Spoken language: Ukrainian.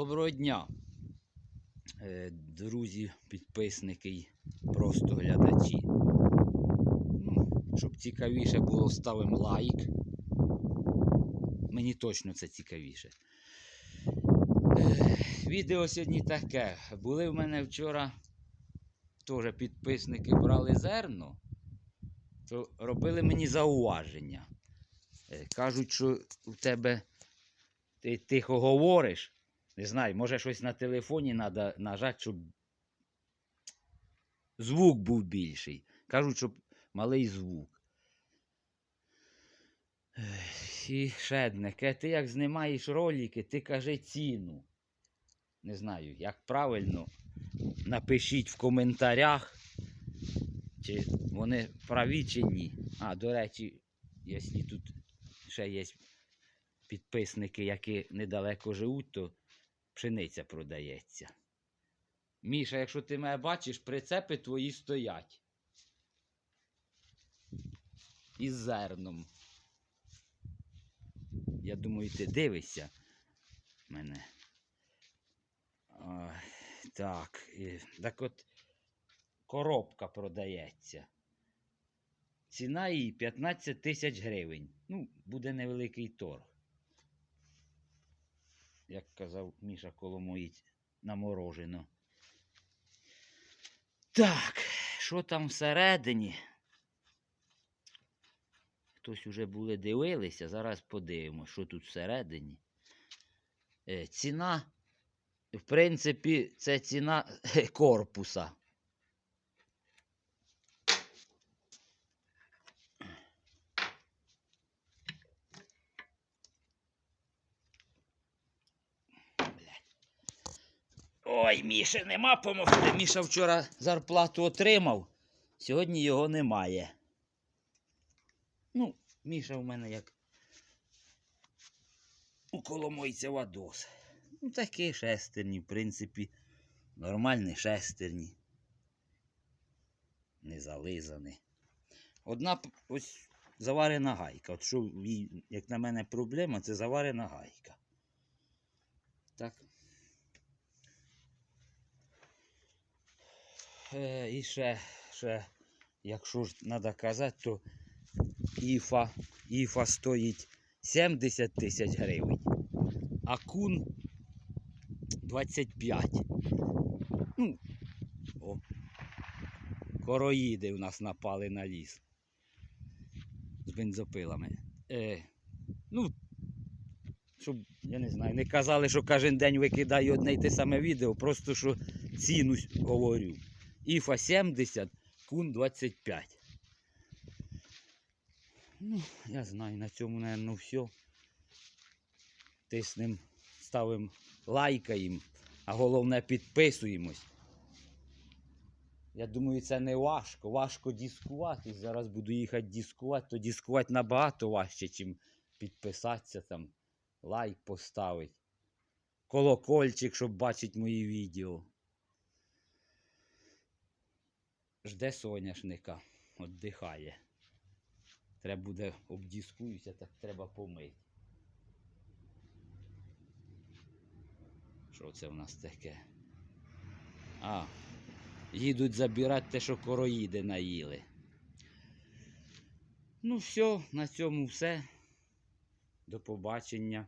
Доброго дня, е, друзі, підписники і просто глядачі. Ну, щоб цікавіше було, ставимо лайк. Мені точно це цікавіше. Е, Відео сьогодні таке. Були в мене вчора теж підписники брали зерно, то робили мені зауваження. Е, Кажуть, що у тебе ти тихо говориш. Не знаю, може щось на телефоні треба нажати, щоб звук був більший. Кажуть, щоб малий звук. І одне, ти як знімаєш ролики, ти кажи ціну. Не знаю, як правильно. Напишіть в коментарях, чи вони праві, чи ні. А, до речі, якщо тут ще є підписники, які недалеко живуть, то пшениця продається. Міша, якщо ти мене бачиш, прицепи твої стоять. Із зерном. Я думаю, ти дивишся мене. Ой, так, і, так от коробка продається. Ціна її 15 тисяч гривень. Ну, буде невеликий торг. Як казав Міша Коломоїць, наморожено. Так, що там всередині? Хтось уже були дивилися, зараз подивимося, що тут всередині. Е, ціна, в принципі, це ціна корпуса. Ой, Міше, нема помогти. Міша вчора зарплату отримав, сьогодні його немає. Ну, Міша в мене як у Коломойця Вадос. Ну, такі шестерні, в принципі, нормальні шестерні. Не зализані. Одна ось заварена гайка. От що, як на мене, проблема, це заварена гайка. Так. І ще, ще, якщо ж треба казати, то іфа, іфа стоїть 70 тисяч гривень, а кун 25. Ну, о, короїди у нас напали на ліс з бензопилами. Е, ну, щоб, я не знаю, не казали, що кожен день викидаю одне й те саме відео, просто що ціну говорю. Іфа 70, кун 25. Ну, я знаю, на цьому, наверное, все. Тиснем, ставимо лайкаємо, а головне підписуємось. Я думаю, це не важко. Важко дискувати. Зараз буду їхати дискувати, то дискувати набагато важче, ніж підписатися там, лайк поставити. Колокольчик, щоб бачити мої відео. Жде соняшника, віддихає. Треба буде обдіскуюся, так треба помити. Що це в нас таке? А, їдуть забирати те, що короїди наїли. Ну, все, на цьому все. До побачення.